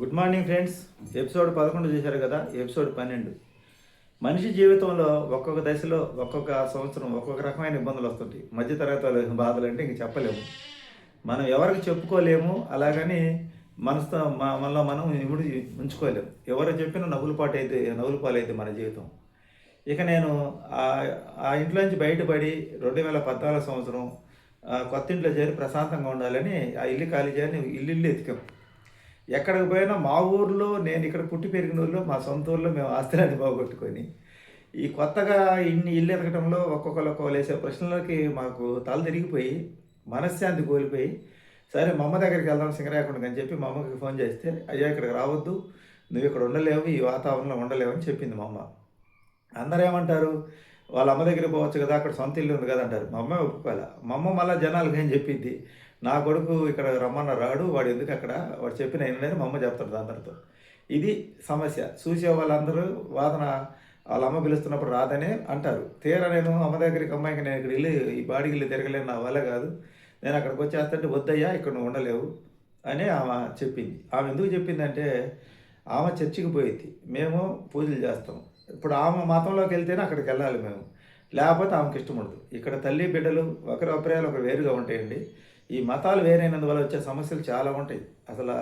Good morning friends episode పదకొండు చూశారు కదా? ఎపిసోడ్ పన్నెండు. మనిషి జీవితంలో ఒక్కొక్క దశలో ఒక్కొక్క సంవత్సరం ఒక్కొక్క రకమైన ఇబ్బందులు వస్తుంటాయి. మధ్యతరగతి వాళ్ళు బాధలు అంటే ఇంక చెప్పలేము. మనం ఎవరికి చెప్పుకోలేము అలాగని మనసుతో మ- మనలో మనం ఇముడు ఉంచుకోలేము. ఎవరు చెప్పినా నవ్వుల పాటు అయితే నవ్వుల పాలైతే మన జీవితం. ఇక నేను ఆ- ఆ ఇంట్లో నుంచి బయటపడి రెండు వేల పద్నాలుగు సంవత్సరం ఆ కొత్త ఇంట్లో చేరి ప్రశాంతంగా ఉండాలని ఆ ఇల్లు ఖాళీ చేయని ఇల్లు ఇల్లు ఎతికాం. ఎక్కడికి పోయినా మా ఊర్లో నేను ఇక్కడ పుట్టి పెరిగిన ఊర్లో మా సొంత ఊర్లో మేము ఆస్తులన్నీ పోగొట్టుకొని ఈ కొత్తగా ఇన్ని ఇల్లు ఎదగటంలో ఒక్కొక్కరు ఒక్కొక్కరు వేసే ప్రశ్నలకి మాకు తల తిరిగిపోయి మనశ్శాంతి కోల్పోయి సరే మా అమ్మ దగ్గరికి వెళ్దాం సింగరాయకుండా అని చెప్పి మా అమ్మకి ఫోన్ చేస్తే అయ్యో ఇక్కడికి రావద్దు నువ్వు ఇక్కడ ఉండలేవు ఈ వాతావరణంలో ఉండలేవు అని చెప్పింది మా అమ్మ. అందరూ ఏమంటారు వాళ్ళ అమ్మ దగ్గర పోవచ్చు కదా అక్కడ సొంత ఇల్లు ఉంది కదా అంటారు. మా అమ్మ ఒప్పుకోలే మా అమ్మ మళ్ళీ జనాలకు ఏం చెప్పింది? నా కొడుకు ఇక్కడ రమ్మన్న రాడు వాడు ఎందుకు అక్కడ? వాడు చెప్పిన ఏంటనేది మా అమ్మ చెప్తాడు అందరితో ఇది సమస్య. చూసే వాళ్ళందరూ వాదన వాళ్ళ అమ్మ పిలుస్తున్నప్పుడు రాదనే అంటారు. తీరా నేను అమ్మ దగ్గరికి అమ్మాయికి నేను ఇక్కడ వెళ్ళి ఈ బాడీకి వెళ్ళి తిరగలేను నా వల్ల కాదు. నేను అక్కడికి వచ్చేస్తుంటే వద్దయ్యా ఇక్కడ నువ్వు ఉండలేవు అని ఆమె చెప్పింది. ఆమె ఎందుకు చెప్పిందంటే ఆమె చర్చికి పోయింది. మేము పూజలు చేస్తాం. ఇప్పుడు ఆమె మతంలోకి వెళ్తేనే అక్కడికి వెళ్ళాలి మేము. లేకపోతే ఆమెకి ఇష్టం ఉండదు. ఇక్కడ తల్లి బిడ్డలు ఒకరి అభిప్రాయాలు ఒకరు వేరుగా ఉంటాయండి. ఈ మతాలు వేరైనందువల్ల వచ్చే సమస్యలు చాలా ఉంటాయి. అసలు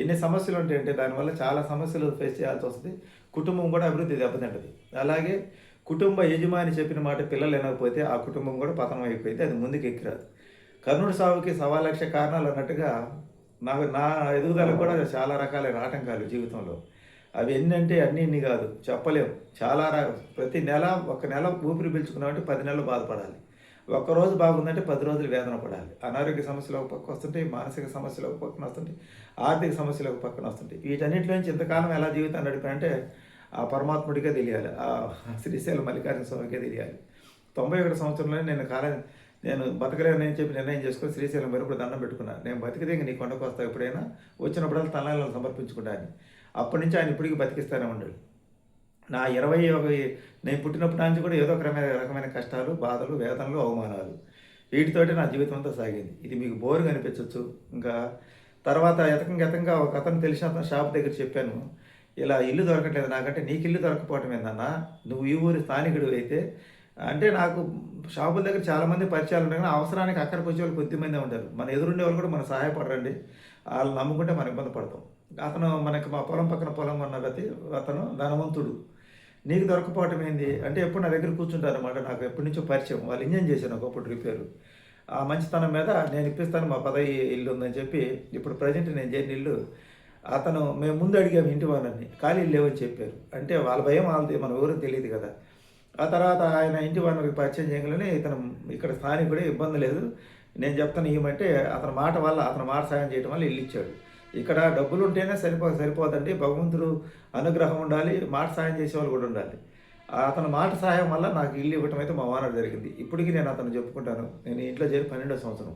ఎన్ని సమస్యలు ఉంటాయంటే దానివల్ల చాలా సమస్యలు ఫేస్ చేయాల్సి వస్తుంది. కుటుంబం కూడా అభివృద్ధి దెబ్బతింటుంది. అలాగే కుటుంబ యజమాని చెప్పిన మాట పిల్లలు వినకపోతే ఆ కుటుంబం కూడా పతనం అయిపోయింది. అది ముందుకు ఎక్కిరాదు కర్ణుడు సాగుకి సవా లక్ష కారణాలు అన్నట్టుగా నాకు నా ఎదుగుదలకు కూడా చాలా రకాలైన ఆటంకాలు జీవితంలో. అవి ఎన్నంటే అన్నీ అన్ని ఇన్ని కాదు. చెప్పలేము చాలా ప్రతి నెల ఒక నెల ఊపిరి పీల్చుకున్నామంటే పది నెలలు బాధపడాలి. ఒక్కరోజు బాగుందంటే పది రోజులు వేదన పడాలి. అనారోగ్య సమస్యలు ఒక పక్క వస్తుంటాయి మానసిక సమస్యలు ఒక పక్కన వస్తుంటాయి ఆర్థిక సమస్యలు ఒక పక్కన వస్తుంటాయి. వీటన్నిటిలో నుంచి ఇంతకాలం ఎలా జీవితాన్ని నడిపానంటే ఆ పరమాత్ముడికే తెలియాలి ఆ శ్రీశైలం మల్లికార్జున స్వామికే తెలియాలి. తొంభై ఒకటి సంవత్సరంలో నేను కాలం నేను బతకలేనని చెప్పి నిర్ణయం చేసుకుని శ్రీశైలం వెలుపుడు దండం పెట్టుకున్నాను. నేను బతికితే ఇంక నీ కొండకు వస్తా ఎప్పుడైనా? వచ్చినప్పుడల్లా తలాలను సమర్పించుకుంటాను అప్పటి నుంచి ఆయన ఇప్పటికీ బతికిస్తానే ఉండాడు. నా ఇరవై ఒక నేను పుట్టినప్పటి నుంచి కూడా ఏదో ఒక రకమైన కష్టాలు బాధలు వేదనలు అవమానాలు. వీటితోటి నా జీవితం అంతా సాగింది. ఇది మీకు బోరుగా అనిపించవచ్చు ఇంకా తర్వాత ఎతకం గతంగా ఒక అతను తెలిసిన అతను షాప్ దగ్గర చెప్పాను. ఇలా ఇల్లు దొరకట్లేదు నాకంటే నీకు ఇల్లు దొరకపోవటం ఏందన్నా? నువ్వు ఈ ఊరి స్థానికుడు అయితే అంటే నాకు షాపుల దగ్గర చాలామంది పరిచయాలు ఉన్నాయి. కానీ అవసరానికి అక్కడికి వచ్చే వాళ్ళు కొద్దిమంది ఉంటారు. మన ఎదురుండే వాళ్ళు కూడా మనకు సహాయపడరండి. వాళ్ళు నమ్ముకుంటే మనం ఇబ్బంది పడతాం. అతను మనకి మా పొలం పక్కన పొలం ఉన్న ప్రతి అతను ధనవంతుడు. నీకు దొరకపోవటం ఏంది అంటే ఎప్పుడు నా దగ్గర కూర్చుంటారు అనమాట నాకు ఎప్పటి నుంచో పరిచయం. వాళ్ళు ఇంజన్ చేశాను ఒకప్పుడు రిపేరు. ఆ మంచితనం మీద నేను ఇప్పిస్తాను మా పదవి ఇల్లు ఉందని చెప్పి ఇప్పుడు ప్రజెంట్ నేను చేరిన ఇల్లు. అతను మేము ముందు అడిగాము ఇంటి వాళ్ళని ఖాళీ లేవని చెప్పారు. అంటే వాళ్ళ భయం వాళ్ళది మన ఊరికి తెలియదు కదా. ఆ తర్వాత ఆయన ఇంటి వాళ్ళకి పరిచయం చేయగలనే ఇతను ఇక్కడ స్థానికుడే ఇబ్బంది లేదు. నేను చెప్తాను ఏమంటే అతని మాట వల్ల అతని మాట సాయం చేయడం వల్ల ఇల్లు ఇచ్చాడు. ఇక్కడ డబ్బులు ఉంటేనే సరిపో సరిపోదండి. భగవంతుడు అనుగ్రహం ఉండాలి మాట సాయం చేసే వాళ్ళు కూడా ఉండాలి. అతను మాట సాయం వల్ల నాకు ఇల్లు ఇవ్వటం అయితే మా వానర్ జరిగింది. ఇప్పటికీ నేను అతను చెప్పుకుంటాను. నేను ఇంట్లో చేరి పన్నెండో సంవత్సరం.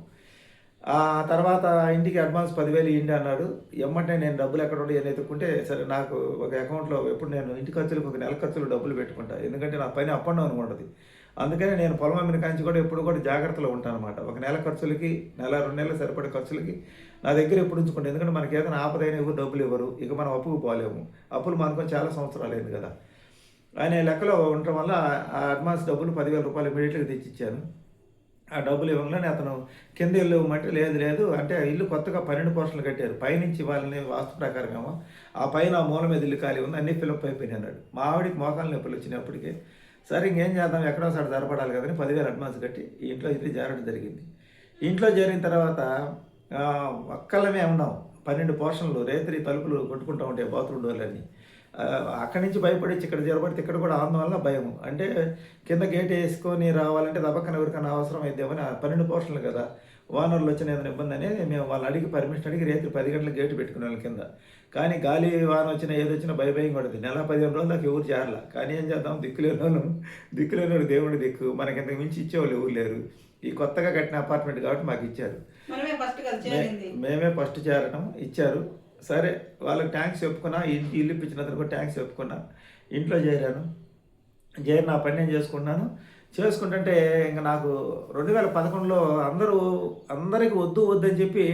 ఆ తర్వాత ఇంటికి అడ్వాన్స్ పదివేలు ఇవ్వండి అన్నాడు. ఎమ్మంటే నేను డబ్బులు ఎక్కడ ఉండి అని ఎత్తుకుంటే సరే నాకు ఒక అకౌంట్లో ఎప్పుడు నేను ఇంటి ఖర్చులకు ఒక నెల ఖర్చులు డబ్బులు పెట్టుకుంటా. ఎందుకంటే నా పైన అప్ అండ్ డౌన్ ఉండదు. అందుకని నేను పొలం అమ్మిన కాంచి కూడా ఎప్పుడు కూడా జాగ్రత్తలో ఉంటాను అనమాట ఒక నెల ఖర్చులకి నెల రెండు నెలలు సరిపడే ఖర్చులకి నా దగ్గర ఎప్పుడు ఉంచుకుంటే? ఎందుకంటే మనకి ఏదైనా ఆపదైనా ఎవరు డబ్బులు ఇవ్వరు. ఇక మనం అప్పుకు పోలేము. అప్పులు మనకు చాలా సంవత్సరాలు అయింది కదా. ఆయన లెక్కలో ఉండటం వల్ల ఆ అడ్వాన్స్ డబ్బులు పదివేల రూపాయలు ఇమీడియట్గా తెచ్చిచ్చాను. ఆ డబ్బులు ఇవ్వగానే అతను కింద ఇల్లు ఇవ్వమంటే లేదు లేదు అంటే ఇల్లు కొత్తగా పన్నెండు పోర్షన్లు కట్టారు. పైనుంచి వాళ్ళని వాస్తు ప్రకారంగా ఆ పైన ఆ మూల మీద ఇల్లు ఖాళీ ఉంది అన్ని ఫిలప్ అయిపోయినాయి అన్నాడు. మా ఆవిడికి మోకాలు నొప్పులు వచ్చినప్పటికీ సరే ఇంకేం చేద్దాం ఎక్కడో సార్ జరపడాలి కదని పదివేలు అడ్వాన్స్ కట్టి ఇంట్లో ఇది జారడం జరిగింది. ఇంట్లో చేరిన తర్వాత ఒక్కళ్ళమే ఉన్నాం. పన్నెండు పోర్షన్లు రేత్రి తలుపులు కొట్టుకుంటూ ఉంటాయి బాత్రూమ్ డోర్లన్నీ. అక్కడి నుంచి భయపడి ఇక్కడ జరబడితే ఇక్కడ కూడా ఆందోళన భయం అంటే కింద గేట్ వేసుకొని రావాలంటే దబక్కన ఎవరికైనా అవసరం అయిద్దామని ఆ పన్నెండు పోర్షన్లు కదా. ఓనర్లు వచ్చిన ఏదైనా ఇబ్బంది అనేది మేము వాళ్ళు అడిగి పర్మిషన్ అడిగి రేత్రి పది గంటలకు గేటు పెట్టుకునే వాళ్ళం కింద. కానీ గాలి వాన వచ్చినా ఏది భయ భయం కొడుతుంది నెల పదిహేను రోజులు దాకా ఎవరు చేరాల. కానీ ఏం చేద్దాం? దిక్కులేని వాళ్ళు. దిక్కులేని దేవుడి దిక్కు. మనకి ఇంతకు మించి ఇచ్చేవాళ్ళు ఎవరు లేరు. ఈ కొత్తగా కట్టిన అపార్ట్మెంట్ కాబట్టి మాకు ఇచ్చారు. మేమే ఫస్ట్ చేరటం ఇచ్చారు. సరే వాళ్ళకి ట్యాంక్స్ చెప్పుకున్నా ఇంటి ఇల్లు ఇప్పించినందుకు కూడా ట్యాంక్స్ చెప్పుకున్నా. ఇంట్లో చేరాను. చేరి నా పని నేను చేసుకున్నాను చేసుకుంటుంటే ఇంకా నాకు రెండు వేల పదకొండులో అందరూ అందరికీ వద్దు వద్దని చెప్పి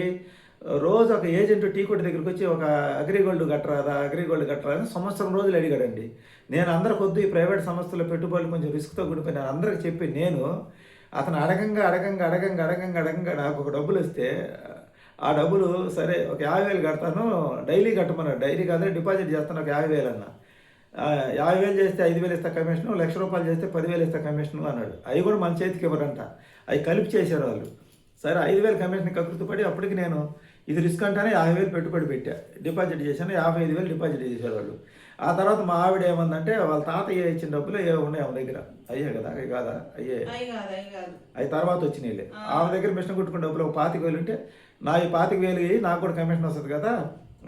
రోజు ఒక ఏజెంట్ టీ కొట్టు దగ్గరికి వచ్చి ఒక అగ్రిగోల్డ్ కట్టరాదా అగ్రిగోల్డ్ కట్టరా అని సంవత్సరం రోజులు అడిగాడండి. నేను అందరికి వద్దు ఈ ప్రైవేట్ సంస్థల పెట్టుబడులు కొంచెం రిస్క్తో కూడిపోయిన అందరికి చెప్పి నేను అతను అడగంగా అడగంగా అడగంగా అడగంగా అడగంగా నాకు ఒక డబ్బులు ఇస్తే ఆ డబ్బులు సరే ఒక యాభై వేలు కడతాను డైలీ కట్టమన్నాడు. డైలీ కాదు డిపాజిట్ చేస్తాను ఒక యాభై వేలు అన్న. యాభై వేలు చేస్తే ఐదు వేలు ఇస్తా కమిషన్ లక్ష రూపాయలు చేస్తే పదివేలు ఇస్తా కమిషన్ అన్నాడు. అవి కూడా మన చేతికి ఇవ్వరంట అవి కలిపి చేశారు వాళ్ళు. సరే ఐదు వేలు కమిషన్ కకృతి పడి అప్పటికి నేను ఇది రిస్క్ అంటానే యాభై వేలు పెట్టుబడి పెట్టా. డిపాజిట్ చేశాను యాభై ఐదు వేలు డిపాజిట్ చేశారు వాళ్ళు. ఆ తర్వాత మా ఆవిడ ఏమందంటే వాళ్ళ తాతయ్య ఇచ్చిన డబ్బులు ఏ ఉన్నాయి ఆమె దగ్గర? అయ్యే కదా అవి కాదా? అయ్యే. అవి తర్వాత వచ్చినాయిలే ఆమె దగ్గర మిషన్ కుట్టుకున్న డబ్బులు ఒక పాతిక వేలు ఉంటే నా ఈ పాతిక వేలు నాకు కూడా కమిషన్ వస్తుంది కదా.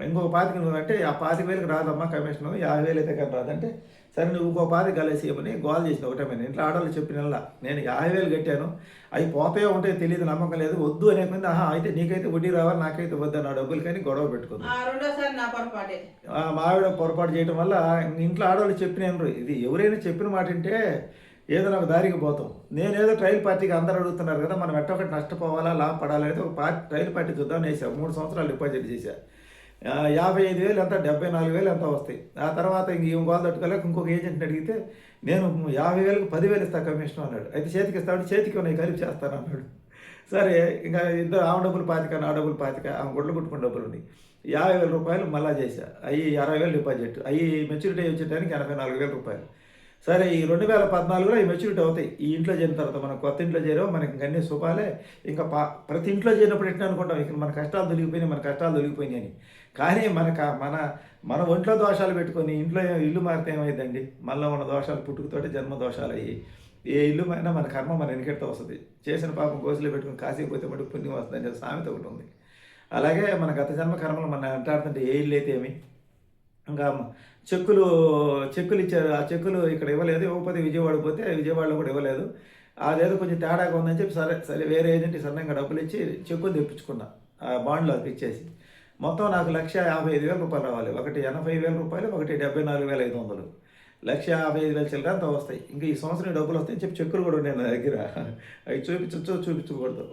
ఇంకొక పాతిక నువ్వు అంటే ఆ పాతిక వేలకు రాదమ్మా కమిషన్ యాభై వేలు అయితే కానీ రాదంటే సరే నువ్వు ఇంకో కలిసి ఇవ్వని గోల్ చేసిన ఒకటే మీద ఇంట్లో ఆడవాళ్ళు చెప్పిన నేను యాభై వేలు కట్టాను. అవి పోతాయో ఉంటాయో తెలియదు నమ్మకం లేదు. వద్దు అనే కొంది ఆహా అయితే నీకైతే వడ్డీ రావాలి నాకైతే వద్దు నా డబ్బులు కానీ గొడవ పెట్టుకుంది. మావిడ పొరపాటు. చేయడం వల్ల ఇంట్లో ఆడవాళ్ళు చెప్పినారు ఇది ఎవరైనా చెప్పిన మాట అంటే ఏదైనా ఒక దారికి పోతాం. నేనేదో ట్రైల్ పార్టీకి అందరూ అడుగుతున్నారు కదా మనం ఎట్ట ఒకటి నష్టపోవాలా లాభ పడాలా అనేది ఒక పార్టీ ట్రైల్ పార్టీ చూద్దామని వేసా మూడు సంవత్సరాలు డిపాజిట్ చేశా. ఆ, యాభై ఐదు వేలు ఎంత డెబ్బై నాలుగు వేలు ఎంత వస్తాయి. ఆ తర్వాత ఇంక ఈ గోల్ తట్టుకోలేక ఇంకొక ఏజెంట్ని అడిగితే నేను యాభై వేలకు పదివేలు ఇస్తా కమిషన్ అన్నాడు. అయితే చేతికి ఇస్తాడు చేతికి ఉన్నాయి కలిపి చేస్తాను అన్నాడు. సరే ఇంకా ఇద్దరు ఆమె డబ్బులు పాతిక నా డబ్బులు పాతిక ఆమె గుడ్లు కుట్టుకున్న డబ్బులు ఉన్నాయి. యాభై వేల రూపాయలు మళ్ళా చేశా. అవి అరవై వేలు డిపాజిట్ అవి మెచ్యూరిటీ వచ్చేటానికి ఎనభై నాలుగు వేల రూపాయలు. సరే ఈ రెండు వేల పద్నాలుగులో ఈ మెచ్యూరిటీ అవుతాయి. ఈ ఇంట్లో చేరిన తర్వాత మనం కొత్త ఇంట్లో చేరావు మనకి అన్ని శుభాలే. ఇంకా పా ప్రతి ఇంట్లో చేరినప్పుడు ఎట్లా అనుకుంటాం? ఇక మన కష్టాలు దొరికిపోయినాయి మన కష్టాలు దొరికిపోయినాయి అని. కానీ మనక మన మన ఒంట్లో దోషాలు పెట్టుకొని ఇంట్లో ఇల్లు మారితే ఏమైందండి? మనలో ఉన్న దోషాలు పుట్టుకతోటి జన్మ దోషాలు అయ్యి ఏ ఇల్లు మారినా మన కర్మ మన వెనకెట్తో వస్తుంది. చేసిన పాపం కోసులో పెట్టుకుని కాసేపోతే మటు పుణ్యం వస్తుందని చెప్పి సామెత ఒకటి ఉంది. అలాగే మన గత జన్మ కర్మలు మన అంటాడుతుంటే ఏ ఇల్లు అయితే ఏమి? ఇంకా చెక్కులు చెక్కులు ఇచ్చారు. ఆ చెక్కులు ఇక్కడ ఇవ్వలేదు. ఇవ్వకపోతే విజయవాడ పోతే విజయవాడలో కూడా ఇవ్వలేదు. అదేదో కొంచెం తేడాగా ఉందని చెప్పి సరే సరే వేరే ఏజెంట్ సన్నగా డబ్బులు ఇచ్చి చెక్కులు తెప్పించుకున్నా. ఆ బాండ్లో ఇచ్చేసి. మొత్తం నాకు లక్ష యాభై ఐదు వేల రూపాయలు రావాలి. ఒకటి ఎనభై వేల రూపాయలు ఒకటి డెబ్బై నాలుగు వేల ఐదు వందలు. లక్ష యాభై ఐదు వేల చిల్లర అంత వస్తాయి. ఇంకా ఈ సంవత్సరం డబ్బులు వస్తాయని చెప్పి చెక్కులు కూడా ఉన్నాయి నా దగ్గర. అవి చూపించచ్చు చూపించకూడదు.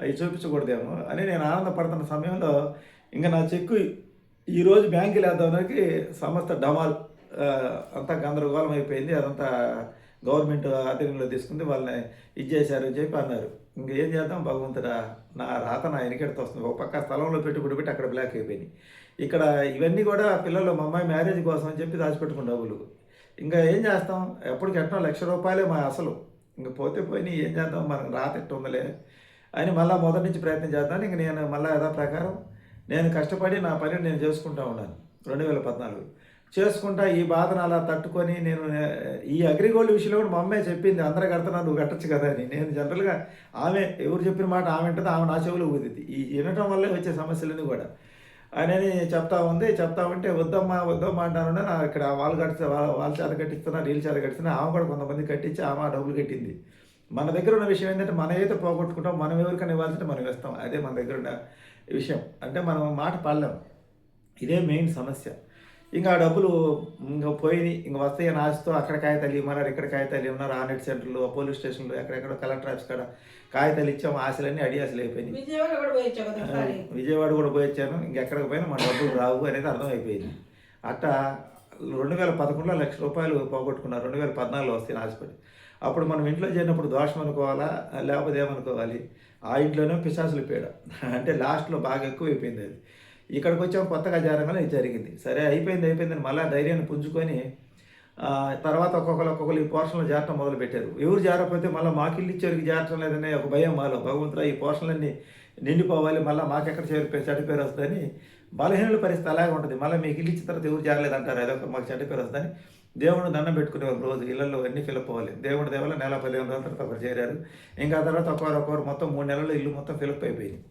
అవి చూపించకూడదేమో అని నేను ఆనందపడుతున్న సమయంలో ఇంకా నా చెక్కు ఈరోజు బ్యాంకులు వేద్దానికి సంస్థ డమాల్ అంతా గందరగోళం అయిపోయింది. అదంతా గవర్నమెంట్ ఆధీనంలో తీసుకుంది వాళ్ళని ఇది చేశారు అని చెప్పి అన్నారు. ఇంకా ఏం చేద్దాం? భగవంతుడా నా రాత నా ఎనికెడత వస్తుంది. ఒక పక్క స్థలంలో పెట్టుబడి పెట్టి అక్కడ బ్లాక్ అయిపోయినాయి. ఇక్కడ ఇవన్నీ కూడా పిల్లలు మా అమ్మాయి మ్యారేజ్ కోసం అని చెప్పి దాచిపెట్టుకున్న డబ్బులు. ఇంకా ఏం చేస్తాం? ఎప్పటికి ఎట్టో లక్ష రూపాయలే మా అసలు. ఇంకా పోతే పోయినా ఏం చేద్దాం? మనకు రాత ఎట్టు ఉందలే. అని మళ్ళీ మొదటి నుంచి ప్రయత్నం చేద్దాం ఇంక నేను మళ్ళీ యథా ప్రకారం నేను కష్టపడి నా పని నేను చేసుకుంటా ఉన్నాను. రెండు వేల పద్నాలుగు. చేసుకుంటా ఈ బాధను అలా తట్టుకొని నేను ఈ అగ్రిగోల్డ్ విషయంలో కూడా మా అమ్మే చెప్పింది అందరూ కడుతున్నారు నువ్వు కట్టచ్చు కదా అని. నేను జనరల్గా ఆమె ఎవరు చెప్పిన మాట ఆమె ఉంటుంది ఆమె నా చెవులు ఊదిద్ది. ఈ వినటం వల్లే వచ్చే సమస్యలని కూడా. అని చెప్తా ఉంది చెప్తా ఉంటే వద్దమ్మా వద్దమ్మా అంటాను నా ఇక్కడ వాళ్ళు కట్టి వాళ్ళ వాళ్ళ చేత కట్టిస్తున్నా వీళ్ళ చేత కట్టిస్తున్నా ఆమె కూడా కొంతమంది కట్టించి ఆమె ఆ డబ్బులు కట్టింది. మన దగ్గర ఉన్న విషయం ఏంటంటే మనం ఏదైతే పోగొట్టుకుంటాం మనం ఎవరికైనా ఇవ్వాల్సింటే మనం ఇస్తాం. అదే మన దగ్గర ఉన్న విషయం. అంటే మనం మాట పడలేం. ఇదే మెయిన్ సమస్య. ఇంకా ఆ డబ్బులు ఇంకా పోయి ఇంకా వస్తాయని ఆశతో అక్కడ కాగితాలు ఇవ్వమన్నారు ఇక్కడ కాగితాలు ఇవ్వమన్నారు ఆ నెట్ సెంటర్లు పోలీస్ స్టేషన్లు ఎక్కడెక్కడ కలెక్టర్ ఆఫీస్ కాడ కాగితాలు ఇచ్చాము ఆశలన్నీ అడి ఆశలు అయిపోయినాయి. విజయవాడ కూడా పోయి వచ్చాను. ఇంకెక్కడికి పోయినా మన డబ్బులు రావు అనేది అర్థమైపోయింది. అట్టా రెండు వేల పదకొండులో లక్ష రూపాయలు పోగొట్టుకున్నారు. రెండు వేల పద్నాలుగులో వస్తాయి ఆశపడి. అప్పుడు మనం ఇంట్లో చేరినప్పుడు దోషం అనుకోవాలా? లేకపోతే ఏమనుకోవాలి? ఆ ఇంట్లోనే పిశాసులు పీడ. అంటే లాస్ట్లో బాగా ఎక్కువ అయిపోయింది అది. ఇక్కడికి వచ్చాం కొత్తగా చేరగానే ఇది జరిగింది. సరే అయిపోయింది అయిపోయిందని మళ్ళీ ధైర్యాన్ని పుంజుకొని తర్వాత ఒక్కొక్కరు ఒక్కొక్కరు ఈ పోర్షన్లో జారటం మొదలు పెట్టారు ఎవరు జారకపోతే మళ్ళీ మాకు ఇల్లు ఇచ్చేవారికి జారటం లేదనే ఒక భయం మాలో. భగవంతుడా ఈ పోర్షన్లన్నీ నిండిపోవాలి మళ్ళీ మాకెక్కడ చెడు చెడ్డ పేరు వస్తుందని బలహీనుల పరిస్థితి అలాగే ఉంటుంది. మళ్ళీ మీకు ఇల్లు ఇచ్చిన తర్వాత ఎవరు జారలేదంటారు? అదొక మాకు చెడ్డ పేరు వస్తుందని దేవుడు దండం పెట్టుకునేవారు రోజు. ఇళ్ళలో అన్ని ఫిలప్ అవ్వాలి. దేవుడి దేవల నెల పదిహేను రోజుల తర్వాత ఒకరు చేరారు. ఇంకా తర్వాత ఒకరు ఒకరు మొత్తం మూడు నెలల్లో ఇల్లు మొత్తం ఫిలప్ అయిపోయింది.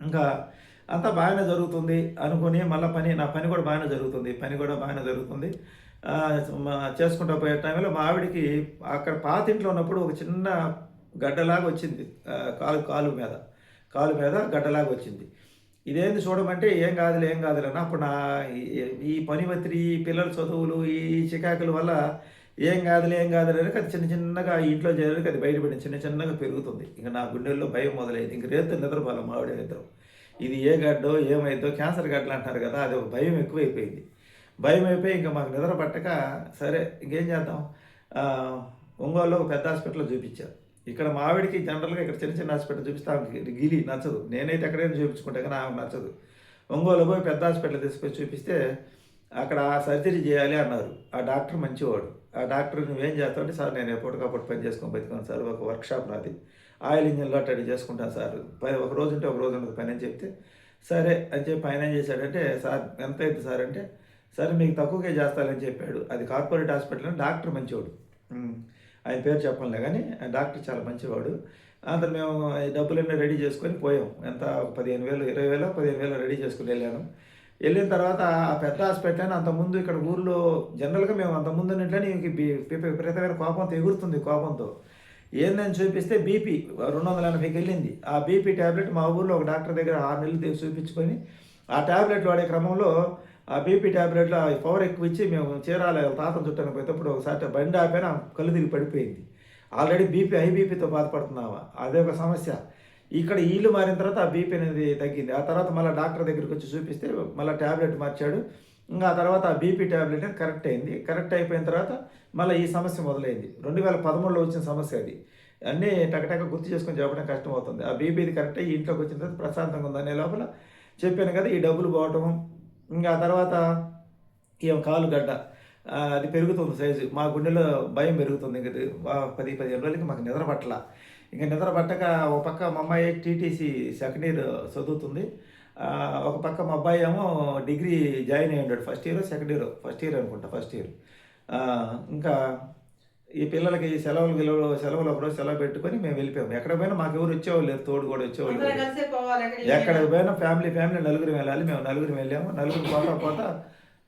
ఇంకా అంతా బాగానే జరుగుతుంది అనుకుని మళ్ళీ పని నా పని కూడా బాగానే జరుగుతుంది పని కూడా బాగానే జరుగుతుంది. మా- చేసుకుంటూ పోయే టైంలో మా ఆవిడికి అక్కడ పాత ఇంట్లో ఉన్నప్పుడు ఒక చిన్న గడ్డలాగా వచ్చింది కాలు కాలు మీద కాలు మీద గడ్డలాగా వచ్చింది. ఇదేంది చూడమంటే ఏం కాదులే ఏం కాదులే అన్న అప్పుడు నా ఈ- ఈ పని ఒత్తిడి ఈ పిల్లల చదువులు ఈ చికాకుల వల్ల ఏం కాదులే ఏం కాదులే అది చిన్న చిన్నగా ఇంట్లో చేయడానికి అది బయటపడింది చిన్న చిన్నగా పెరుగుతుంది. ఇంకా నా గుండెల్లో భయం మొదలైంది. ఇంక రేపు నిద్రపోవాలి మావిడ నిద్ర. ఇది ఏ గడ్డో ఏమైందో క్యాన్సర్ గడ్డలు అంటారు కదా అది ఒక భయం ఎక్కువైపోయింది. భయం అయిపోయి ఇంకా మాకు నిద్ర పట్టక సరే ఇంకేం చేద్దాం? ఒంగోలులో ఒక పెద్ద హాస్పిటల్లో చూపించారు. ఇక్కడ మావిడికి జనరల్గా ఇక్కడ చిన్న చిన్న హాస్పిటల్ చూపిస్తే ఆమెకి గిలి నచ్చదు. నేనైతే ఎక్కడైనా చూపించుకుంటే కానీ ఆమెకు నచ్చదు. ఒంగోలు పోయి పెద్ద హాస్పిటల్ తీసుకొని చూపిస్తే అక్కడ సర్జరీ చేయాలి అన్నారు. ఆ డాక్టర్ మంచివాడు. ఆ డాక్టర్ నువ్వేం చేస్తావు? అంటే సార్ నేను ఎప్పటికప్పుడు పని చేసుకొని బతికాను సార్. ఒక వర్క్షాప్ నాది. ఆయిల్ ఇంజిన్లో అట్టడి చేసుకుంటా సార్. పని ఒక రోజు ఉంటే ఒక రోజు ఉండదు. పని అని చెప్తే సరే అని చెప్పి ఆయన ఏం చేశాడంటే సార్ ఎంత అయింది సార్? అంటే సరే మీకు తక్కువకే చేస్తానని చెప్పాడు. అది కార్పొరేట్ హాస్పిటల్ డాక్టర్ మంచివాడు ఆయన పేరు చెప్పనులే కానీ ఆ డాక్టర్ చాలా మంచివాడు. అంత మేము డబ్బులన్నీ రెడీ చేసుకొని పోయాం. ఎంత? పదిహేను వేలు ఇరవై వేలు పదిహేను వేలు రెడీ చేసుకుని వెళ్ళాను. వెళ్ళిన తర్వాత ఆ పెద్ద హాస్పిటల్ అని అంతకుముందు ఇక్కడ ఊర్లో జనరల్గా మేము అంతకుముందు ఉన్నట్లని ఇంక కోపం విపరీతమైన కోపంతో ఎగురుతుంది కోపంతో. ఏందని చూపిస్తే బీపీ రెండు వందల ఎనభైకి వెళ్ళింది ఆ బీపీ ట్యాబ్లెట్ మా ఊర్లో ఒక డాక్టర్ దగ్గర ఆరు నెలలు తీసి చూపించుకొని ఆ ట్యాబ్లెట్ వాడే క్రమంలో ఆ బీపీ ట్యాబ్లెట్లో ఆ పవర్ ఎక్కువ ఇచ్చి మేము చీరాల తాత చుట్టానికి పోయేటప్పుడు ఒకసారి బండి ఆపైన కళ్ళు తిరిగి పడిపోయింది. ఆల్రెడీ బీపీ హై బీపీతో బాధపడుతున్నావా? అదే ఒక సమస్య. ఇక్కడ ఈళ్ళు మారిన తర్వాత ఆ బీపీ అనేది తగ్గింది. ఆ తర్వాత మళ్ళీ డాక్టర్ దగ్గరికి వచ్చి చూపిస్తే మళ్ళీ ట్యాబ్లెట్ మార్చాడు. ఇంకా తర్వాత ఆ బీపీ ట్యాబ్లెట్ కరెక్ట్ అయింది. కరెక్ట్ అయిపోయిన తర్వాత మళ్ళీ ఈ సమస్య మొదలైంది. రెండు వేల పదమూడులో వచ్చిన సమస్య అది. అన్నీ టకటక గుర్తు చేసుకొని చెప్పడం కష్టం అవుతుంది ఆ బీపీది కరెక్ట్ అయ్యి ఇంట్లోకి వచ్చిన తర్వాత ప్రశాంతంగా ఉందనే లోపల చెప్పాను కదా ఈ డబ్బులు పోవటం. ఇంకా ఆ తర్వాత ఏం కాలు గడ్డ అది పెరుగుతుంది సైజు మా గుండెలో భయం పెరుగుతుంది. ఇంక పది పదిహేను రోజులకి మాకు నిద్ర పట్టల. ఇంకా నిద్ర పట్టక ఒక పక్క మా అమ్మాయి టీటీసీ సెకండ్ ఇయర్ చదువుతుంది. ఒక పక్క మా అబ్బాయి ఏమో డిగ్రీ జాయిన్ అయ్యి ఉన్నాడు first year second year first year అనుకుంటా ఫస్ట్ ఇయర్ ఇంకా ఈ పిల్లలకి సెలవులు గిలవులు సెలవులు ఒకరోజు సెలవు పెట్టుకొని మేము వెళ్ళిపోయాము ఎక్కడ పోయినా మాకు ఎవరు వచ్చేవాళ్ళు లేరు తోడు కూడా వచ్చేవాళ్ళు ఎక్కడికి పోయినా ఫ్యామిలీ ఫ్యామిలీ నలుగురు వెళ్ళాలి మేము నలుగురు వెళ్ళాము. నలుగురు పోతా పోతా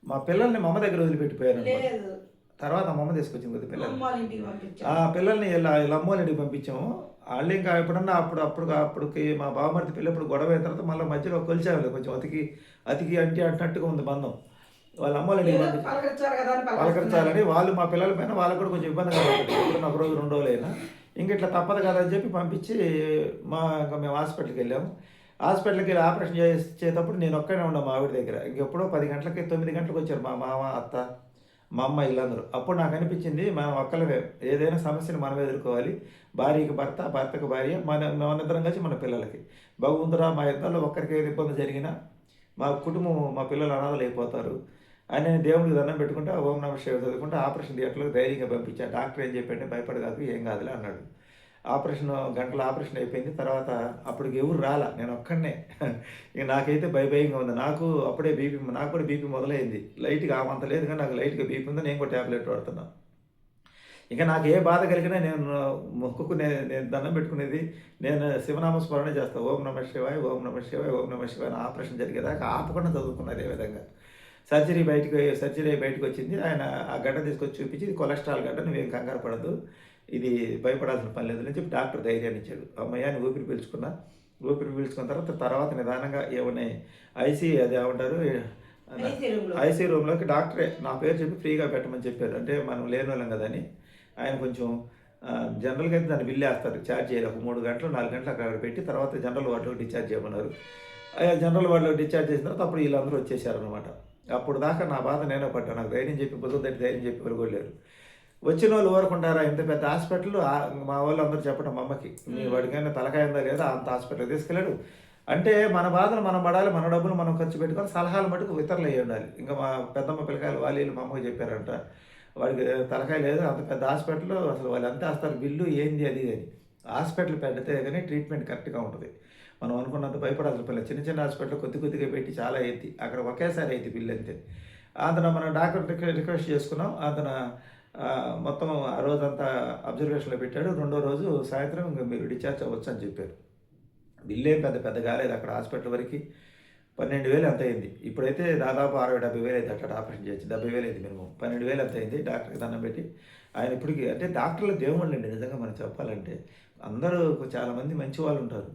మా పిల్లల్ని మా అమ్మ దగ్గర. లేదు. తర్వాత మా అమ్మ తీసుకొచ్చింది ఇంటికి పంపించాం ఆ పిల్లల్ని ఇలా ఇలా అమ్మోళ్ళ పంపించాము. వాళ్ళు ఇంకా ఎప్పుడన్నా అప్పుడు అప్పుడు అప్పటికి మా బావమరిది పిల్లప్పుడు గొడవ అయిన తర్వాత మళ్ళీ మధ్యలో కొలిచాము కొంచెం అతికి అతికి అంటే అంటున్నట్టుగా ఉంది బంధం. వాళ్ళ పలకరిస్తున్నారు. పలకరించాలని వాళ్ళు మా పిల్లల పైన వాళ్ళకు కూడా కొంచెం ఇబ్బందిగా ఉంటుంది. ఎప్పుడన్నా ఒక రోజు రెండు రోజులైనా. ఇంక ఇట్లా తప్పదు కదా అని చెప్పి పంపించి మా ఇంకా మేము హాస్పిటల్కి వెళ్ళాము. హాస్పిటల్కి వెళ్ళి ఆపరేషన్ చేసేటప్పుడు నేను ఒక్కనే ఉన్నా మా ఆవిడ దగ్గర. ఇంకెప్పుడో పది గంటలకి తొమ్మిది గంటలకు వచ్చారు మా మామ అత్త. మా అమ్మ వీళ్ళందరూ అప్పుడు నాకు అనిపించింది మనం ఒక్కలమే ఏదైనా సమస్యను మనం ఎదుర్కోవాలి. భార్యకి భర్త భర్తకు భార్య మన మనిద్దరం కలిసి మన పిల్లలకి. బాగుందిరా మా ఇద్దరు ఒక్కరికి ఇబ్బంది జరిగినా మా కుటుంబం మా పిల్లలు అనాథలు అయిపోతారు అని నేను దేవుడికి దండం పెట్టుకుంటే ఓం నమ శివ చదువుకుంటే ఆపరేషన్ థియేటర్లో ధైర్యంగా పంపించా. డాక్టర్ ఏం చెప్పండి భయపడగాదు ఏం కాదులే అన్నాడు. ఆపరేషన్ గంటల ఆపరేషన్ అయిపోయింది. తర్వాత అప్పటికి ఎవరు రాలా? నేను ఒక్కడనే. ఇక నాకైతే భయ భయంగా ఉంది. నాకు అప్పుడే బీపీ నాకు కూడా బీపీ మొదలైంది. లైట్గా ఆమంత లేదు కానీ నాకు లైట్గా బీపీ ఉంది. నేను కూడా ట్యాబ్లెట్ వాడుతున్నాను ఇంకా నాకు ఏ బాధ కలిగినా నేను మొక్కుకునే నేను దండం పెట్టుకునేది నేను శివనామ స్మరణ చేస్తాను ఓం నమ శివాయ ఓం నమ శివాయ ఓం నమ శివాయ అని ఆపరేషన్ జరిగేదాకా ఆపకుండా చదువుకున్నది ఏ విధంగా? సర్జరీ బయటకు సర్జరీ బయటకు వచ్చింది. ఆయన ఆ గడ్డ తీసుకొచ్చి చూపించి ఇది కొలెస్ట్రాల్ గడ్డ నువ్వేం కంగారు పడదు ఇది భయపడాల్సిన పని లేదు అని చెప్పి డాక్టర్ ధైర్యాన్ని ఇచ్చాడు. అమ్మయ్య అని ఊపిరి పీల్చుకున్నా. ఊపిరి పీల్చుకున్న తర్వాత తర్వాత నిదానంగా ఏమన్నా ఐసీ అది ఏమంటారు? ఐసీ రూమ్లో. ఐసీ రూమ్లోకి డాక్టరే నా పేరు చెప్పి ఫ్రీగా పెట్టమని చెప్పారు. అంటే మనం లేని వాళ్ళం కదా అని. ఆయన కొంచెం జనరల్గా అయితే దాన్ని బిల్లు వేస్తారు. ఛార్జ్ చేయాలి. ఒక మూడు గంటలు నాలుగు గంటలు అక్కడ పెట్టి తర్వాత జనరల్ వార్డులో డిశ్చార్జ్ చేయమన్నారు. జనరల్ వార్డులో డిశ్చార్జ్ చేసిన తర్వాత అప్పుడు వీళ్ళందరూ వచ్చేసారనమాట అప్పుడు దాకా నా బాధ నేనే పడ్డా నాకు ధైర్యం చెప్పి బుద్ధం ధైర్యం చెప్పి వెళ్ళగొలేరు వచ్చిన వాళ్ళు ఊరుకుంటారా? ఇంత పెద్ద హాస్పిటల్ మా వాళ్ళు అందరూ చెప్పడం అమ్మకి. మీ వాడికైనా తలకాయ ఉందా లేదా? అంత హాస్పిటల్ తీసుకెళ్ళాడు. అంటే మన బాధలు మనం పడాలి మన డబ్బులు మనం ఖర్చు పెట్టుకొని సలహాలు మటుకు ఇతరులు అయ్యి ఉండాలి. ఇంకా మా పెద్దమ్మ పిల్లకాయలు వాళ్ళు మా అమ్మకి చెప్పారంట. వాడికి తలకాయ లేదు అంత పెద్ద హాస్పిటల్ అసలు వాళ్ళు ఎంత వేస్తారు బిల్లు ఏంది అది అని. హాస్పిటల్ పెడితే కానీ ట్రీట్మెంట్ కరెక్ట్గా ఉంటుంది. మనం అనుకున్నంత భయపడాల్సిన పిల్ల చిన్న చిన్న హాస్పిటల్ కొద్ది కొద్దిగా పెట్టి చాలా అయింది. అక్కడ ఒకేసారి అయింది బిల్లు అంతే. అతను మనం డాక్టర్ రిక్వెస్ట్ చేసుకున్నాం. అతను మొత్తం ఆ రోజంతా అబ్జర్వేషన్లో పెట్టాడు. రెండో రోజు సాయంత్రం ఇంకా మీరు డిశ్చార్జ్ అవ్వచ్చు అని చెప్పారు. బిల్లే ఏం పెద్ద పెద్ద కాలేదు. అక్కడ హాస్పిటల్ వరకు పన్నెండు వేలు ఎంత అయింది? ఇప్పుడైతే దాదాపు అరవై డెబ్బై వేలు అయితే అట్లా ఆపరేషన్ చేయొచ్చు డెబ్బై వేలు అయింది మినిమం. పన్నెండు వేలు ఎంత అయింది? డాక్టర్కి దండం పెట్టి ఆయన ఇప్పటికి అంటే డాక్టర్లు దేవుళ్ళు అండి నిజంగా మనం చెప్పాలంటే. అందరూ చాలామంది మంచి వాళ్ళు ఉంటారు.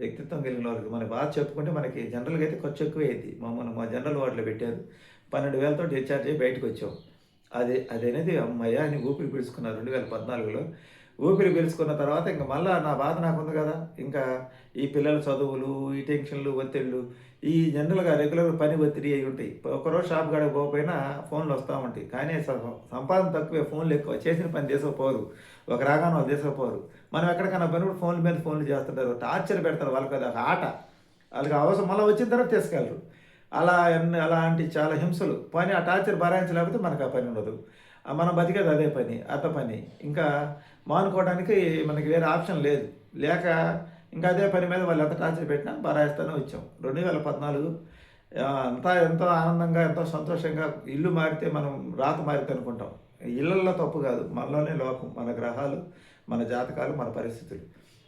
వ్యక్తిత్వం కలిగిన వారికి. మన బాధ చెప్పుకుంటే మనకి జనరల్గా అయితే ఖర్చు ఎక్కువ అయింది మమ్మల్ని మా జనరల్ వార్డులో పెట్టారు. పన్నెండు వేలతో డిశ్చార్జ్ అయ్యి బయటకు వచ్చాం. అదే అదనేది అమ్మాయ అని ఊపిరి పీల్చుకున్నారు రెండు వేల పద్నాలుగులో. ఊపిరి పీల్చుకున్న తర్వాత ఇంకా మళ్ళీ నా బాధ నాకు ఉంది కదా. ఇంకా ఈ పిల్లల చదువులు ఈ టెన్షన్లు ఒత్తిళ్ళు ఈ జనరల్గా రెగ్యులర్ పని ఒత్తిడి అయి ఉంటాయి. ఒకరోజు షాప్ కాడికి పోకపోయినా ఫోన్లు వస్తూ ఉంటాయి. కానీ సంపాదన తక్కువే ఫోన్లు ఎక్కువ. చేసిన పని తీసుకుపోరు ఒక రాగానే వాళ్ళు మనం ఎక్కడికైనా పని ఫోన్ల మీద ఫోన్లు చేస్తుంటారు. టార్చర్ పెడతారు వాళ్ళకి అది ఒక ఆట. వాళ్ళకి అవసరం మళ్ళీ వచ్చిన తర్వాత తీసుకెళ్ళరు. అలా ఎన్ని అలాంటి చాలా హింసలు. పని ఆ టార్చర్ భరాయించలేకపోతే మనకు ఆ పని ఉండదు. మనం బతికేది అదే పని అత పని. ఇంకా మానుకోవడానికి మనకి వేరే ఆప్షన్ లేదు. లేక ఇంకా అదే పని మీద వాళ్ళు ఎంత టార్చర్ పెట్టినా భరాయిస్తూనే వచ్చాం. రెండు వేల పద్నాలుగు ఆ, అంతా ఎంతో ఆనందంగా ఎంతో సంతోషంగా ఇల్లు మారితే మనం రాత మారితే అనుకుంటాం. ఇళ్ళల్లో తప్పు కాదు. మనలోనే లోపం మన గ్రహాలు. మన జాతకాలు మన పరిస్థితులు.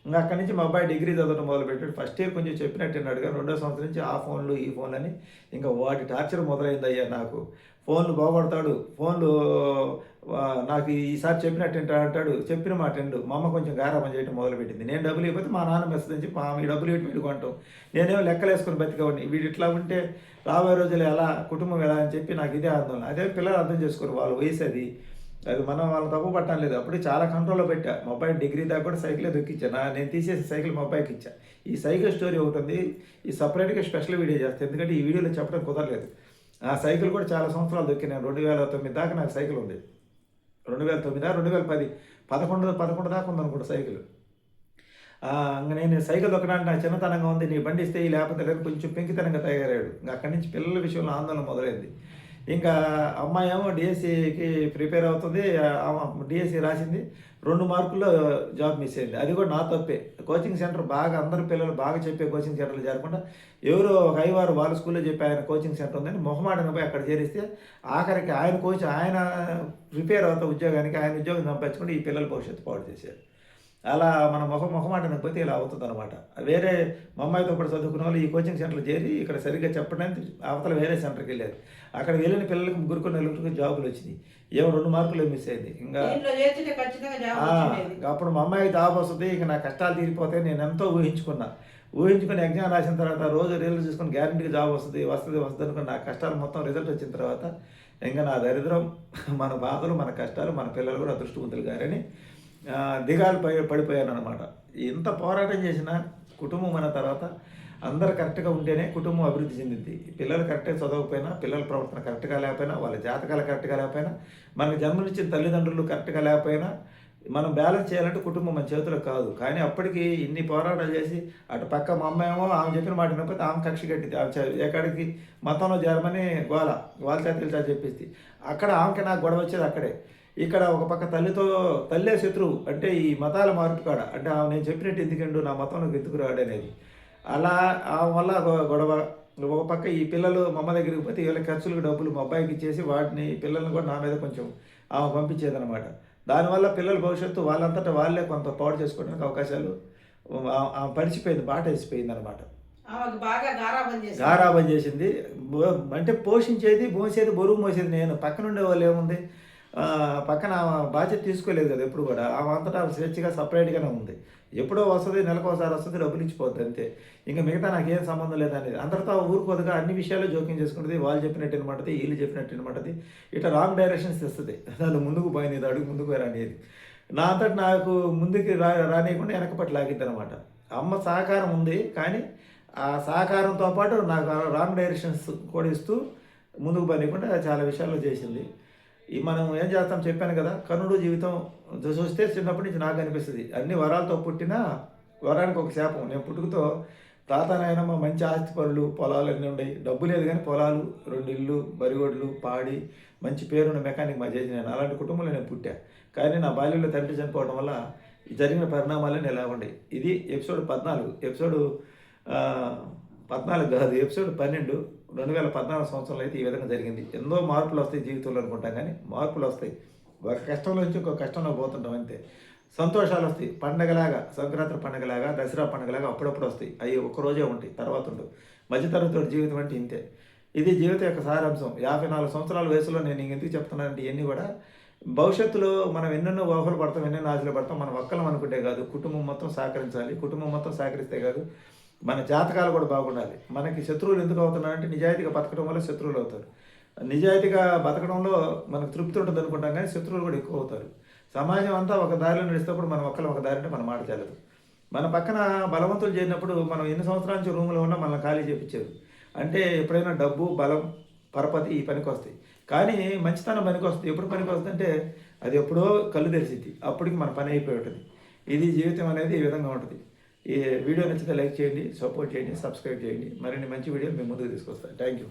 ఇంకా అక్కడి నుంచి మా అబ్బాయి డిగ్రీ చదవడం మొదలుపెట్టాడు ఫస్ట్ ఇయర్ కొంచెం చెప్పినట్టున్నాడు కానీ రెండో సంవత్సరం నుంచి ఆ ఫోన్లు ఈ ఫోన్లు అని ఇంకా వాటి టార్చర్ మొదలైంది అయ్యా నాకు. ఫోన్లు బాగుపడతాడు ఫోన్లు నాకు ఈసారి చెప్పినట్టు అంటాడు. చెప్పిన మాట విండు మా అమ్మ కొంచెం గారాబం చేయడం మొదలుపెట్టింది. నేను డబ్బులు ఇవ్వకపోతే మా నాన్న మెసేజ్ అని చెప్పి మా ఈ డబ్బులు ఇటు వీడు కొంటాం నేనేమో లెక్కలేసుకుని బతికవండి బతికేవాడిని. వీడు ఇట్లా ఉంటే రాబోయే రోజులు ఎలా కుటుంబం ఎలా? అని చెప్పి నాకు ఇదే ఆందోళన. అదే పిల్లలు అర్థం చేసుకోరు. వాళ్ళ వయసు అది. అది మనం వాళ్ళని తప్పు పట్టడం లేదు. అప్పుడు చాలా కంట్రోల్లో పెట్టా. మా అబ్బాయి డిగ్రీ దాకా కూడా సైకిలే దొక్కిచ్చా. నా నేను తీసేసి సైకిల్ మా అబ్బాయికి ఇచ్చా. ఈ సైకిల్ స్టోరీ ఒకటి ఉంది. ఈ సపరేట్గా స్పెషల్ వీడియో చేస్తాను ఎందుకంటే ఈ వీడియోలో చెప్పడం కుదరలేదు. ఆ సైకిల్ కూడా చాలా సంవత్సరాలు దొక్కినాను రెండు వేల తొమ్మిది దాకా నాకు సైకిల్ ఉంది రెండు వేల తొమ్మిది రెండు వేల పది. పదకొండు పదకొండు దాకా ఉందనుకుంటా సైకిల్. నేను సైకిల్ దొక్కడానికి నా చిన్నతనంగా ఉంది. నీ బండి ఇస్తే లేకపోతే లేదు. కొంచెం పెంకితనంగా తయారయ్యాడు. అక్కడి నుంచి పిల్లల విషయంలో ఆందోళన మొదలైంది. ఇంకా అమ్మాయి ఏమో డిఎస్సికి ప్రిపేర్ అవుతుంది. డిఎస్సి రాసింది. రెండు మార్కుల్లో జాబ్ మిస్ అయింది. అది కూడా నా తప్పే. కోచింగ్ సెంటర్ బాగా అందరు పిల్లలు బాగా చెప్పే కోచింగ్ సెంటర్లు చేరకుండా ఎవరో ఒక ఐవారు వాళ్ళ స్కూల్లో చెప్పి ఆయన కోచింగ్ సెంటర్ ఉందని మొహమాటన పోయి అక్కడ చేరిస్తే ఆఖరికి ఆయన కోచ్ ఆయన ప్రిపేర్ అవుతా ఉద్యోగానికి ఆయన ఉద్యోగం సంపాదించుకుంటే ఈ పిల్లల భవిష్యత్తు పాడు చేశారు అలా మన ముఖ ముఖమాటన పోతే ఇలా అవుతుంది అనమాట వేరే మా అమ్మాయితో కూడా చదువుకున్న వాళ్ళు ఈ కోచింగ్ సెంటర్లో చేరి ఇక్కడ సరిగ్గా చెప్పడానికి అవతల వేరే సెంటర్కి వెళ్ళారు. అక్కడ వెళ్ళిన పిల్లలకు ముగ్గురు నలుగురికి జాబులు వచ్చినాయి. ఏమో రెండు మార్కులు మిస్ అయింది. ఇంకా అప్పుడు మా అమ్మాయికి జాబ్ వస్తుంది ఇక నా కష్టాలు తీరిపోతాయి నేను ఎంతో ఊహించుకున్నా. ఊహించుకుని ఎగ్జామ్ రాసిన తర్వాత రోజు రీల్స్ చూసుకుని గ్యారంటీకి జాబ్ వస్తుంది వస్తుంది వస్తుంది అనుకుని నా కష్టాలు మొత్తం రిజల్ట్ వచ్చిన తర్వాత ఇంకా నా దరిద్రం మన బాధలు మన కష్టాలు మన పిల్లలు కూడా అదృష్టవంతులు గారని దిగాలు పై పడిపోయాను అనమాట ఎంత పోరాటం చేసినా కుటుంబం అయిన తర్వాత అందరు కరెక్ట్గా ఉంటేనే కుటుంబం అభివృద్ధి చెందింది పిల్లలు కరెక్ట్గా చదవకపోయినా పిల్లల ప్రవర్తన కరెక్ట్గా లేకపోయినా వాళ్ళ జాతకాలు కరెక్ట్గా లేకపోయినా మనకు జన్మనిచ్చిన తల్లిదండ్రులు కరెక్ట్గా లేకపోయినా మనం బ్యాలెన్స్ చేయాలంటే కుటుంబం మన చేతిలో కాదు. కానీ అప్పటికి ఇన్ని పోరాటాలు చేసి అటు పక్క మా అమ్మేమో ఆమె చెప్పిన మాట వినకపోతే ఆమె కక్ష కట్టింది ఆమె ఎక్కడికి? మతంలో జరమని గోల వాళ్ళ చేతులు చా చెప్పేసి అక్కడ ఆమెకి నాకు గొడవ వచ్చేది అక్కడే. ఇక్కడ ఒక పక్క తల్లితో తల్లే శత్రువు అంటే ఈ మతాల మార్పు కాడ. అంటే ఆమె నేను చెప్పినట్టు ఎందుకండు నా మతంలోకి ఎందుకు అనేది. అలా ఆ వల్ల గొడవ ఒక పక్క ఈ పిల్లలు మా అమ్మ దగ్గరికి పోతే వీళ్ళ ఖర్చులకు డబ్బులు మా అబ్బాయికి ఇచ్చేసి వాటిని పిల్లల్ని కూడా నా మీద కొంచెం ఆమె పంపించేదనమాట దానివల్ల పిల్లల భవిష్యత్తు వాళ్ళంతటా వాళ్ళే కొంత పాడు చేసుకోవడానికి అవకాశాలు ఆమె పరిచిపోయింది బాట వేసిపోయింది అనమాట గారాబం చేసి గారాబం చేసింది. అంటే పోషించేది మోసేది బరువు మోసేది నేను. పక్కన ఉండే వాళ్ళు ఏముంది? పక్కన ఆమె బాధ్యత తీసుకోలేదు కదా ఎప్పుడు కూడా. ఆమె అంతటా స్వేచ్ఛగా సపరేట్గానే ఉంది. ఎప్పుడో వస్తుంది నెలకు ఒకసారి వస్తుంది డబ్బులు ఇచ్చిపోద్ది అంతే. ఇంకా మిగతా నాకేం సంబంధం లేదనేది. అందరితో ఊరుకోదుగా అన్ని విషయాలు జోక్యం చేసుకుంటుంది వాళ్ళు చెప్పినట్టు వినమంటది వీళ్ళు చెప్పినట్టు వినమంటది ఇట్లా రాంగ్ డైరెక్షన్స్ ఇస్తుంది అసలు ముందుకు పోయింది అడుగు ముందుకు రానిది. నా అంతటి నాకు ముందుకు రా రానియకుండా వెనకపట్టి లాగింది లాగిద్ది అనమాట అమ్మ సహకారం ఉంది కానీ ఆ సహకారంతో పాటు నాకు రాంగ్ డైరెక్షన్స్ కూడా ఇస్తూ ముందుకు పనికుండా చాలా విషయాల్లో చేసింది. ఈ మనం ఏం చేస్తాం చెప్పాను కదా కర్ణుడు జీవితం చూస్తే చిన్నప్పటి నుంచి నాకు అనిపిస్తుంది. అన్ని వరాలతో పుట్టిన వరానికి ఒక శాపం. నేను పుట్టుకతో తాత నాయనమ్మ మంచి ఆస్తి పనులు పొలాలు అన్నీ ఉన్నాయి డబ్బు లేదు కానీ పొలాలు రెండు ఇల్లు బరిగొడ్లు పాడి మంచి పేరున్న మెకానిక్ మా చేసి నేను. అలాంటి కుటుంబంలో నేను పుట్టా. కానీ నా బాల్యంలో తండ్రి చనిపోవడం వల్ల జరిగిన పరిణామాలన్నీ ఇలా ఉన్నాయి ఇది ఎపిసోడ్ పద్నాలుగు. ఎపిసోడ్ పద్నాలుగు కాదు ఎపిసోడ్ పన్నెండు. రెండు వేల పద్నాలుగు సంవత్సరంలో అయితే ఈ విధంగా జరిగింది. ఎన్నో మార్పులు వస్తాయి జీవితంలో అనుకుంటాం కానీ మార్పులు వస్తాయి. ఒక కష్టంలో నుంచి ఒక కష్టంలో పోతుంటాం అంతే. సంతోషాలు వస్తాయి. పండగలాగా సంక్రాంతి పండగలాగా దసరా పండగలాగా అప్పుడప్పుడు వస్తాయి. అవి ఒక్కరోజే ఉంటాయి తర్వాత ఉండవు. మధ్యతరగతి జీవితం అంటే ఇంతే. ఇది జీవితం యొక్క సారాంశం. యాభై నాలుగు సంవత్సరాల వయసులో నేను ఎందుకు చెప్తున్నానంటే ఇవన్నీ కూడా భవిష్యత్తులో మనం ఎన్నెన్నో ఊహలు పడతాం ఎన్నెన్నో ఆశలు పడతాం. మనం ఒక్కలం అనుకుంటే కాదు. కుటుంబం మొత్తం సహకరించాలి. కుటుంబం మొత్తం సహకరిస్తే కాదు. మన జాతకాలు కూడా బాగుండాలి. మనకి శత్రువులు ఎందుకు అవుతున్నారంటే నిజాయితీగా బతకడం వల్ల శత్రువులు అవుతారు. నిజాయితీగా బతకడంలో మనకు తృప్తి ఉంటుంది అనుకుంటాం కానీ శత్రువులు కూడా ఎక్కువ అవుతారు. సమాజం అంతా ఒక దారిలో నడిచేటప్పుడు మనం ఒక్కరు ఒక దారిని మనం మాట చెల్లదు మన పక్కన బలవంతులు చేరినప్పుడు మనం ఎన్ని సంవత్సరాల నుంచి రూమ్లో ఉన్నా మనల్ని ఖాళీ చేపించారు. అంటే ఎప్పుడైనా డబ్బు బలం పరపతి ఈ పనికి వస్తాయి. కానీ మంచితనం పనికి వస్తుంది. ఎప్పుడు పనికి వస్తుంది అంటే అది ఎప్పుడో కళ్ళు తెరిచింది అప్పటికి మన పని అయిపోయి ఉంటుంది. ఇది జీవితం అనేది ఈ విధంగా ఉంటుంది. ఈ వీడియో నచ్చితే లైక్ చేయండి సపోర్ట్ చేయండి సబ్స్క్రైబ్ చేయండి. మరిన్ని మంచి వీడియోలు మేము ముందుకు తీసుకొస్తాను. Thank you